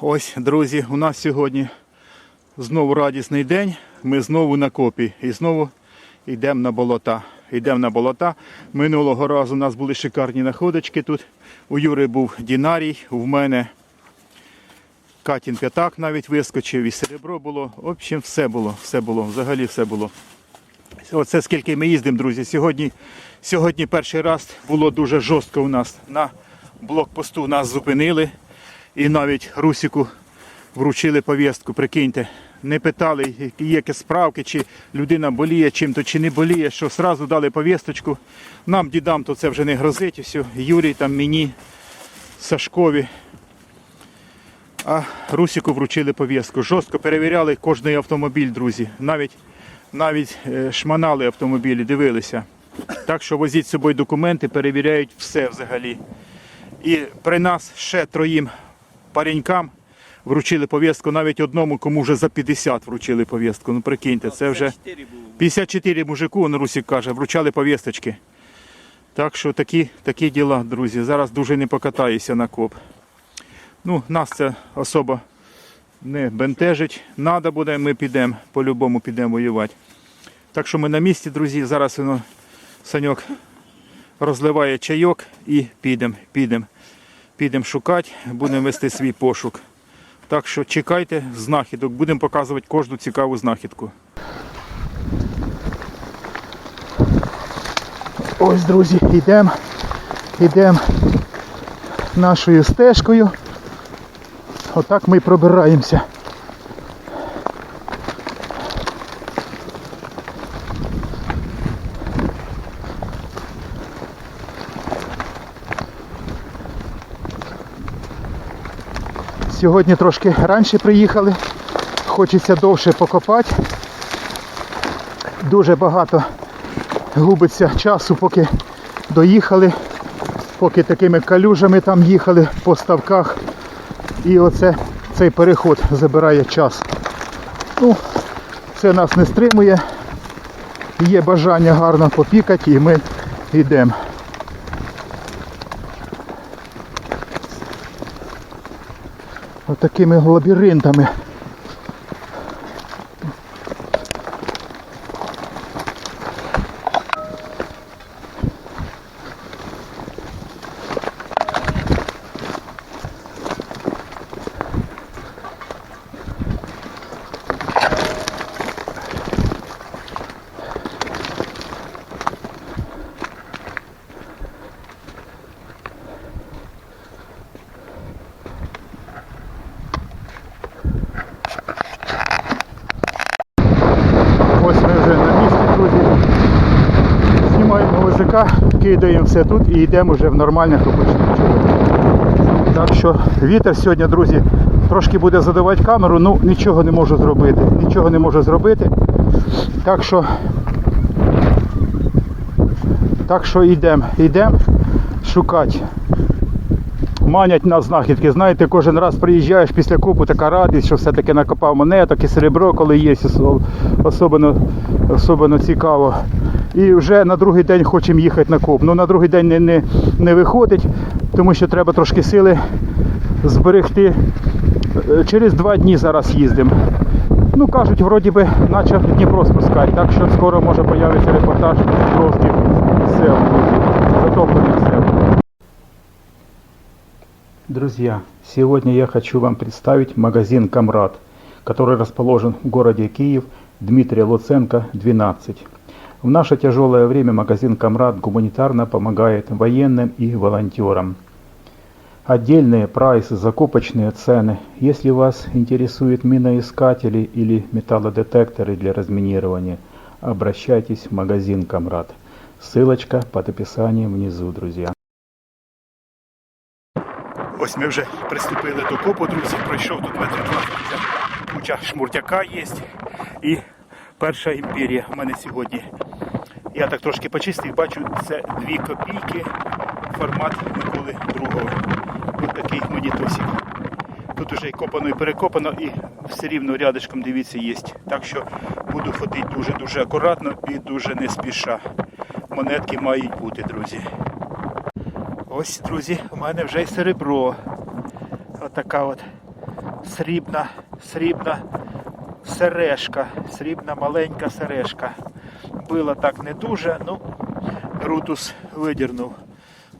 Ось, друзі, у нас сьогодні знову радісний день. Ми знову на копі і знову йдемо на болота. Йдемо на болота. Минулого разу у нас були шикарні находочки тут. У Юри був Дінарій, в мене Катін п'ятак навіть вискочив, і серебро було. В общем, все було, все було, взагалі все було. Оце скільки ми їздимо, друзі. Сьогодні, сьогодні перший раз було дуже жорстко у нас. На блокпосту нас зупинили і навіть Русіку вручили повістку. Прикиньте, не питали, які справки, чи людина боліє чим-то, чи не боліє, що одразу дали повісточку. Нам, дідам, то це вже не грозить. і Все. Юрій там мені, Сашкові. А Русіку вручили повістку. Жорстко перевіряли кожний автомобіль, друзі. Навіть навіть е, шманали автомобілі, дивилися. Так що возіть з собою документи, перевіряють все взагалі. І при нас ще троїм паренькам вручили повістку, навіть одному, кому вже за 50 вручили повістку. Ну прикиньте, це вже 54 мужику, он Русік каже, вручали повісточки. Так що такі, такі діла, друзі. Зараз дуже не покатаюся на коп. Ну, нас це особа не бентежить. Надо буде, ми підемо, по-любому підемо воювати. Так що ми на місці, друзі. Зараз воно Саньок розливає чайок і підемо, підемо. Підемо шукати, будемо вести свій пошук. Так що чекайте знахідок, будемо показувати кожну цікаву знахідку. Ось, друзі, йдемо, йдемо нашою стежкою. Отак ми пробираємося. Сьогодні трошки раніше приїхали, хочеться довше покопати. Дуже багато губиться часу, поки доїхали, поки такими калюжами там їхали по ставках. І оце цей переход забирає час. Ну, це нас не стримує. Є бажання гарно попікати і ми йдемо. Отакими лабіринтами. Ось ми вже на місці, друзі. Знімаємо кидаємо все тут і йдемо вже в нормальне топочне. Так що вітер сьогодні, друзі, трошки буде задавати камеру, ну нічого не можу зробити. Нічого не можу зробити. Так що так що йдемо, йдемо шукати. Манять нас знахідки. Знаєте, кожен раз приїжджаєш після копу, така радість, що все-таки накопав монеток і серебро, коли є, особливо, особливо цікаво. І вже на другий день хочемо їхати на коп. Ну на другий день не, не, не виходить, тому що треба трошки сили зберегти. Е, Через два дні зараз їздимо. Ну кажуть, вроді би почав Дніпро спускати, так що скоро може появиться репортаж Дніпровських сел, затоплених сел. Друзья, сегодня я хочу вам представить магазин «Камрад», который расположен в городе Киев, Дмитрия Луценко, 12. В наше тяжелое время магазин «Камрад» гуманитарно помогает военным и волонтерам. Отдельные прайсы, закупочные цены. Если вас интересуют миноискатели или металлодетекторы для разминирования, обращайтесь в магазин «Камрад». Ссылочка под описанием внизу, друзья. Ось ми вже приступили до копу, друзі. Пройшов тут метрів 20. Куча шмуртяка є. І перша імперія в мене сьогодні. Я так трошки почистив, бачу, це 2 копійки, формат Миколи другого. Ось такий монітосик. Тут уже і копано, і перекопано, і все рівно рядышком, дивіться, є. Так що буду ходити дуже-дуже акуратно і дуже не спіша. Монетки мають бути, друзі. Ось, друзі, у мене вже й серебро. Отака от срібна, срібна сережка, срібна маленька сережка. Била так не дуже, ну, рутус видірнув.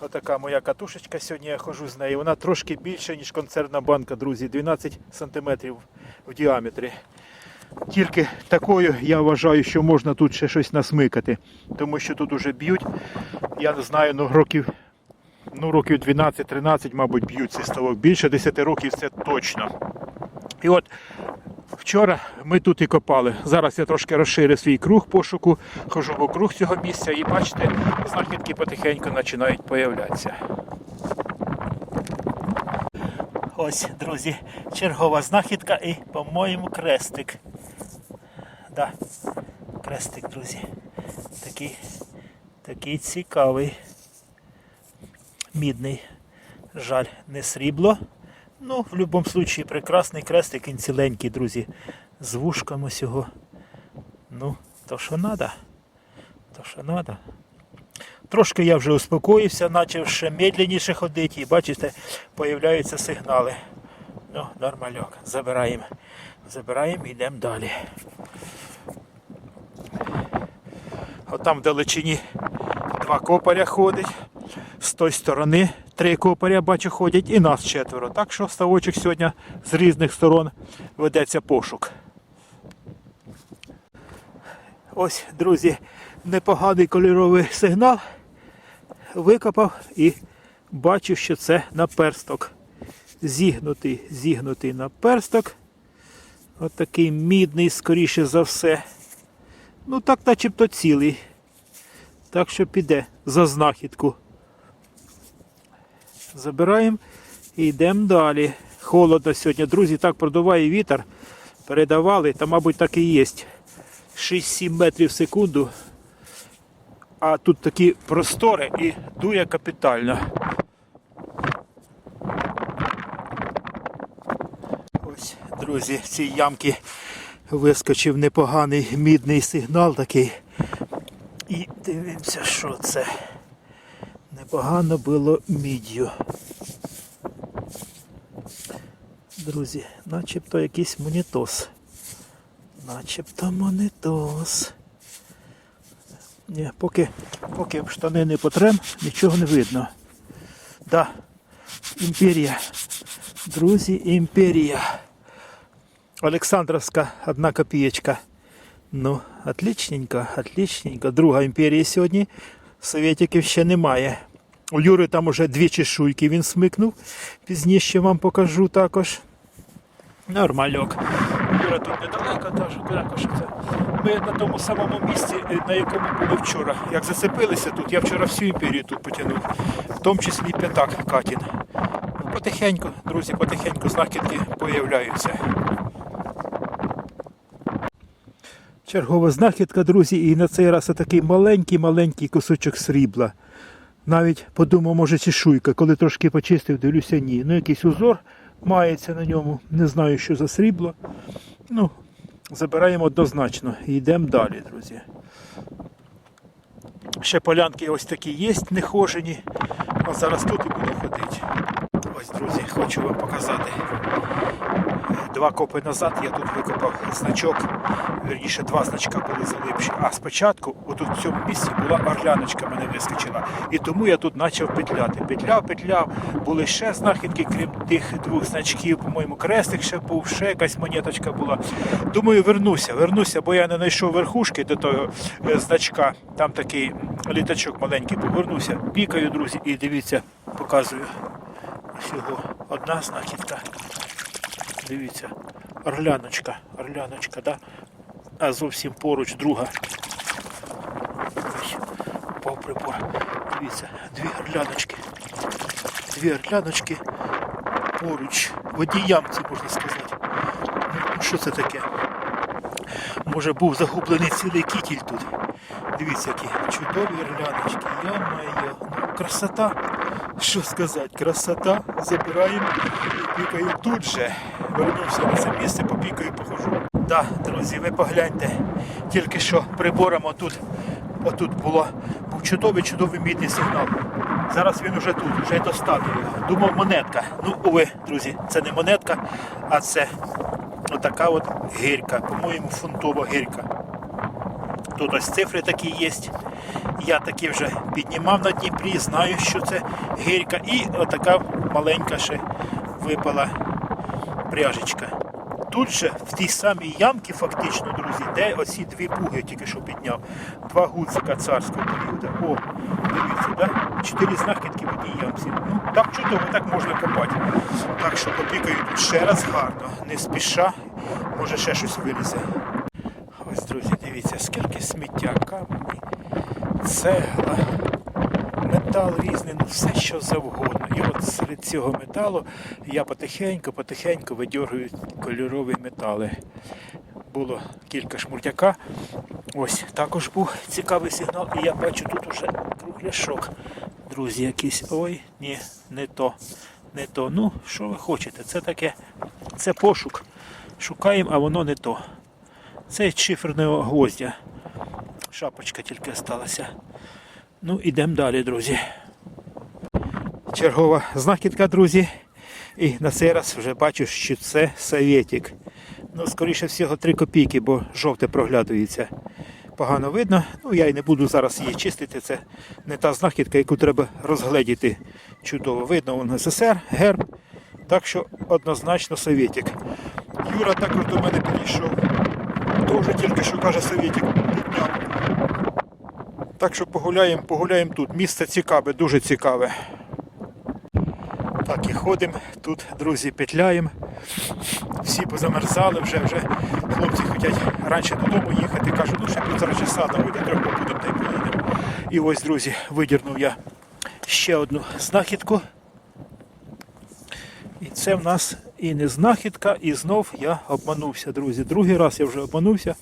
Отака моя катушечка сьогодні я хожу з нею. Вона трошки більша, ніж концертна банка, друзі, 12 см в діаметрі. Тільки такою я вважаю, що можна тут ще щось насмикати, тому що тут уже б'ють. Я не знаю, ну років, ну, років 12-13, мабуть, б'ють цей ставок. Більше 10 років це точно. І от вчора ми тут і копали. Зараз я трошки розширю свій круг пошуку, хожу вокруг цього місця і бачите, знахідки потихеньку починають появлятися. Ось, друзі, чергова знахідка і, по-моєму, крестик. Да, крестик, друзі. Такий, такий цікавий. Мідний. Жаль, не срібло. Ну, в будь-якому випадку, прекрасний крестик, він ціленький, друзі. З вушками всього. Ну, то що треба. То що треба. Трошки я вже успокоївся, почав ще медленніше ходити, і бачите, появляються сигнали. Ну, нормальок. Забираємо. Забираємо і йдемо далі. Отам в далечині два копаря ходить. З тої сторони три копаря бачу ходять і нас четверо. Так що ставочок сьогодні з різних сторон ведеться пошук. Ось, друзі, непоганий кольоровий сигнал. Викопав і бачу, що це наперсток. Зігнутий, зігнутий наперсток. От такий мідний, скоріше за все. Ну так начебто цілий. Так що піде за знахідку. Забираємо і йдемо далі. Холодно сьогодні. Друзі, так продуває вітер. Передавали, та, мабуть, так і є. 6-7 метрів в секунду. А тут такі простори і дує капітально. Ось, друзі, в цій ямці вискочив непоганий мідний сигнал такий. І дивимося, що це. Непогано було міддю. Друзі, начебто якийсь монітос. Начебто монітос. Ні, поки, поки штани не потрем, нічого не видно. Да, імперія. Друзі, імперія. Олександровська одна копієчка. Ну, отличненько, отличненько. Друга імперія сьогодні. Совєтиків ще немає. У Юри там уже дві чешуйки він смикнув. Пізніше вам покажу також. Нормальок. Юра тут недалеко, що це. Ми на тому самому місці, е, на якому були вчора. Як зацепилися тут, я вчора всю імперію тут потягнув, в тому числі п'ятак Катін. Ну, потихеньку, друзі, потихеньку знахідки появляються. Чергова знахідка, друзі, і на цей раз такий маленький-маленький кусочок срібла. Навіть подумав, може чешуйка, коли трошки почистив, дивлюся, ні. Ну, якийсь узор мається на ньому. Не знаю, що за срібло. Ну, забираємо однозначно і йдемо далі, друзі. Ще полянки ось такі є, нехожені. А зараз тут і буду ходити. Ось, друзі, хочу вам показати. Два копи назад я тут викопав значок, верніше два значка були залипші. А спочатку, отут в цьому місці була орляночка мене вискочила. І тому я тут почав петляти. Петляв, петляв, були ще знахідки, крім тих двох значків, по-моєму, крестик ще був, ще якась монеточка була. Думаю, вернуся, вернуся, бо я не знайшов верхушки до того е, значка. Там такий літачок маленький був. Вернуся, пікаю, друзі, і дивіться, показую. Всього одна знахідка. Дивіться, орляночка, орляночка, да? а зовсім поруч друга. Упав прибор. Дивіться, дві орляночки. Дві орляночки поруч. В одній ямці, можна сказати. Ну, що це таке? Може був загублений цілий кітіль тут. Дивіться, які чудові орляночки. Йо-моє, ну красота. Що сказати, красота. Забираємо і пікаю тут же. Вернувся на це місце, попікаю, похожу. Да, друзі, ви погляньте. Тільки що прибором отут отут було, був чудовий, чудовий мідний сигнал. Зараз він уже тут, вже його. Думав монетка. Ну, уви, друзі, це не монетка, а це отака от гирька. По-моєму, фунтова гирька. Тут ось цифри такі є. Я такі вже піднімав на Дніпрі, знаю, що це гирька. І отака маленька ще випала пряжечка. Тут же в тій самій ямці, фактично, друзі, де оці дві буги тільки що підняв. Два гудзика царського періоду. О, дивіться, да? чотири знахідки в одній ямці. Ну, так чудово, так можна копати. Так що попікаю тут ще раз гарно, не спіша, може ще щось вилізе. Ось, друзі, дивіться, скільки сміття, камені, цегла, метал різний, ну все що завгодно. І от серед цього металу я потихеньку, потихеньку видьоргую кольорові метали. Було кілька шмурдяка. Ось також був цікавий сигнал, і я бачу тут уже кругляшок. Друзі, якийсь. Ой, ні, не то, не то. Ну, що ви хочете? Це таке, це пошук. Шукаємо, а воно не то. Це шиферного гвоздя. Шапочка тільки залишилася. Ну, ідемо далі, друзі. Чергова знахідка, друзі. І на цей раз вже бачу, що це совєтік. Ну, скоріше всього, 3 копійки, бо жовте проглядується. Погано видно. Ну, я й не буду зараз її чистити. Це не та знахідка, яку треба розгледіти. Чудово видно, вон СССР, герб. Так що однозначно совєтік. Юра також до мене підійшов. Тоже тільки що каже совєтік підняв. Так що погуляємо, погуляємо тут. Місце цікаве, дуже цікаве. Так і ходимо. Тут, друзі, петляємо. Всі позамерзали вже, вже хлопці хочуть раніше додому їхати. Кажуть, ну ще півтора часа доведе, трохи побудемо та й поїдемо. І ось, друзі, видірнув я ще одну знахідку. І це в нас і не знахідка, і знов я обманувся, друзі. Другий раз я вже обманувся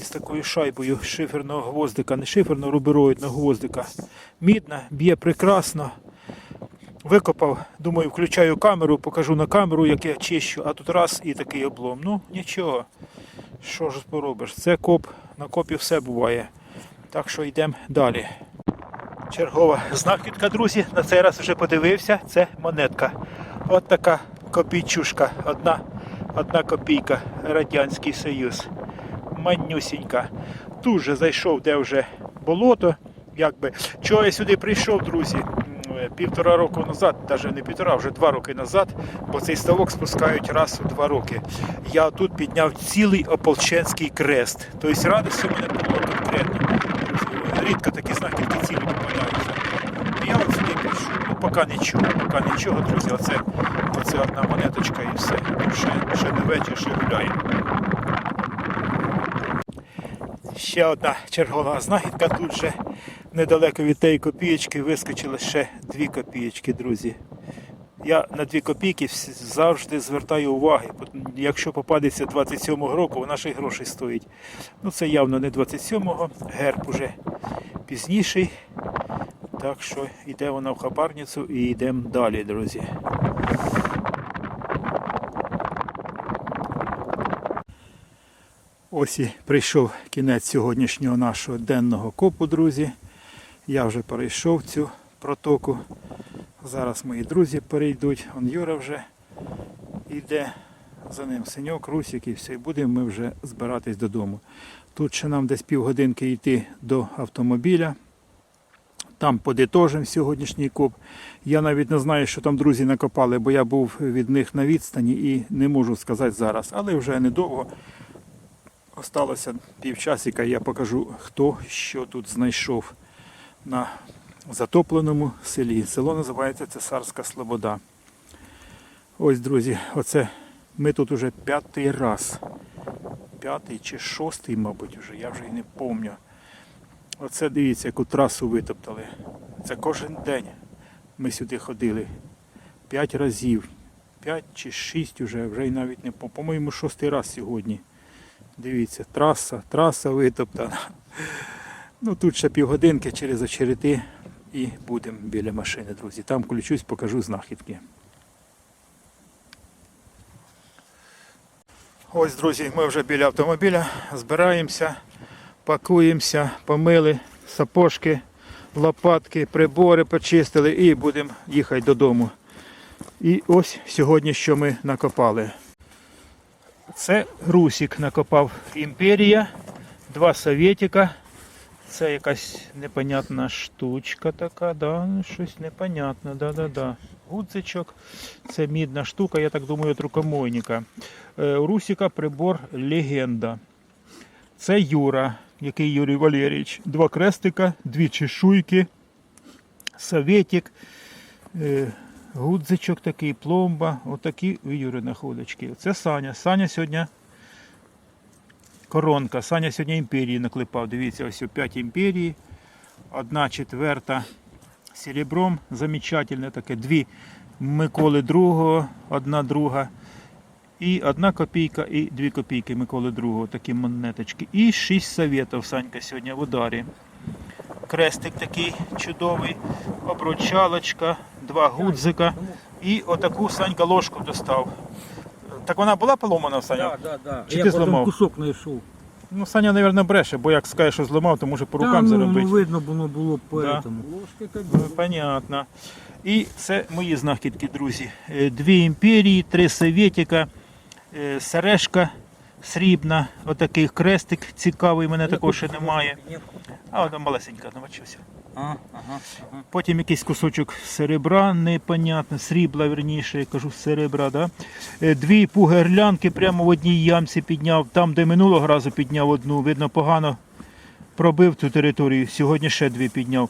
із такою шайбою шиферного гвоздика, не шиферного рубероїдного гвоздика. Мідна, б'є прекрасно. Викопав, думаю, включаю камеру, покажу на камеру, як я чищу, а тут раз і такий облом. Ну, нічого. Що ж поробиш? Це коп, на копі все буває. Так що йдемо далі. Чергова знахідка, друзі. На цей раз вже подивився. Це монетка. От така копійчушка. Одна, одна копійка. Радянський Союз. Манюсінька. Тут же зайшов, де вже болото. Якби. Чого я сюди прийшов, друзі? Півтора року назад, навіть не півтора, вже два роки назад, бо цей ставок спускають раз у два роки. Я тут підняв цілий ополченський крест. Тобто радості мене було конкретно. Рідко такі знахідки цілі попадаються. Я от сюди пишу. Ну, поки нічого, поки нічого, друзі. Оце, оце одна монеточка і все. Ще, ще не вечір, ще гуляємо. Ще одна чергова знахідка. Тут же недалеко від тієї копієчки вискочили ще дві копієчки, друзі. Я на дві копійки завжди звертаю уваги. Якщо попадеться 27-го року, вона ще й грошей стоїть. Ну це явно не 27-го, герб уже пізніший. Так що йде вона в хабарницю і йдемо далі, друзі. Ось і прийшов кінець сьогоднішнього нашого денного копу, друзі. Я вже перейшов цю протоку. Зараз мої друзі перейдуть. Он Юра вже йде. За ним синьок, русик і все. І будемо ми вже збиратись додому. Тут ще нам десь півгодинки йти до автомобіля. Там подитожимо сьогоднішній коп. Я навіть не знаю, що там друзі накопали, бо я був від них на відстані і не можу сказати зараз. Але вже недовго. Осталося півчасика, я покажу, хто що тут знайшов на затопленому селі. Село називається Цесарська Слобода. Ось, друзі, оце ми тут уже п'ятий раз. П'ятий чи шостий, мабуть, вже, я вже і не пам'ятаю. Оце дивіться, яку трасу витоптали. Це кожен день ми сюди ходили. П'ять разів. П'ять чи шість уже, вже й навіть не по- по-моєму, шостий раз сьогодні. Дивіться, траса, траса витоптана. Ну тут ще півгодинки через очерети і будемо біля машини, друзі. Там включусь, покажу знахідки. Ось, друзі, ми вже біля автомобіля збираємося. Пакуємося, помили сапожки, лопатки, прибори почистили і будемо їхати додому. І ось сьогодні що ми накопали. Це Русік накопав імперія, два совєтіка. Це якась непонятна штучка така, да, щось непонятне, да-да-да. Гудзичок. Це мідна штука, я так думаю, від рукомойника. Е, У Русіка прибор легенда. Це Юра, який Юрій Валерійович. Два крестика, дві чешуйки, советик, е, гудзичок такий, пломба. Отакі у Юри находочки. Це Саня. Саня сьогодні коронка. Саня сьогодні імперії наклепав. Дивіться, ось 5 імперії. Одна четверта серебром. Замечательне таке. Дві Миколи другого, одна друга. І одна копійка, і дві копійки Миколи другого. Такі монеточки. І шість советів Санька сьогодні в ударі. Крестик такий чудовий, обручалочка, два гудзика. І отаку Санька ложку достав. Так вона була поломана, Саня? Да, да, да. Чи я ти потім зламав? кусок знайшов. Ну, Саня, мабуть, бреше, бо як скаже, що зламав, то може по рукам Та, ну, заробити. ну, видно, воно було по Да. этому. Ложки Ну, понятно. І це мої знахідки, друзі. Е, Дві імперії, три совєтіка, е, сережка срібна, отакий хрестик цікавий, мене такого ще немає. А вона малесенька, навчився. Ага, ага. Потім якийсь кусочок серебра, непонятне, срібла, верніше, я кажу, серебра, да? Е, Дві пугерлянки прямо в одній ямці підняв, там, де минулого разу підняв одну, видно, погано пробив ту територію, сьогодні ще дві підняв.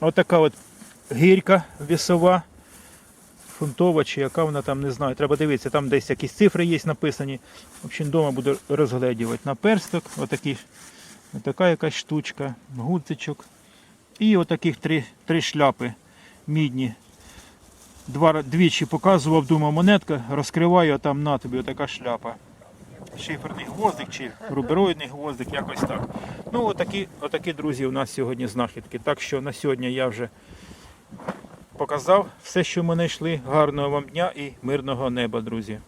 Отака от гірка вісова, фунтова чи яка вона там, не знаю. Треба дивитися, там десь якісь цифри є написані. В общем, вдома буду розглядувати наперсток, отакі, отака якась штучка, гудзичок. І отаких три, три шляпи мідні. Два, двічі показував, думав, монетка, розкриваю, а там на тобі отака шляпа. Шиферний гвоздик чи рубероїдний гвоздик, якось так. Ну, отакі, отакі, друзі, у нас сьогодні знахідки. Так що на сьогодні я вже показав все, що ми знайшли. Гарного вам дня і мирного неба, друзі.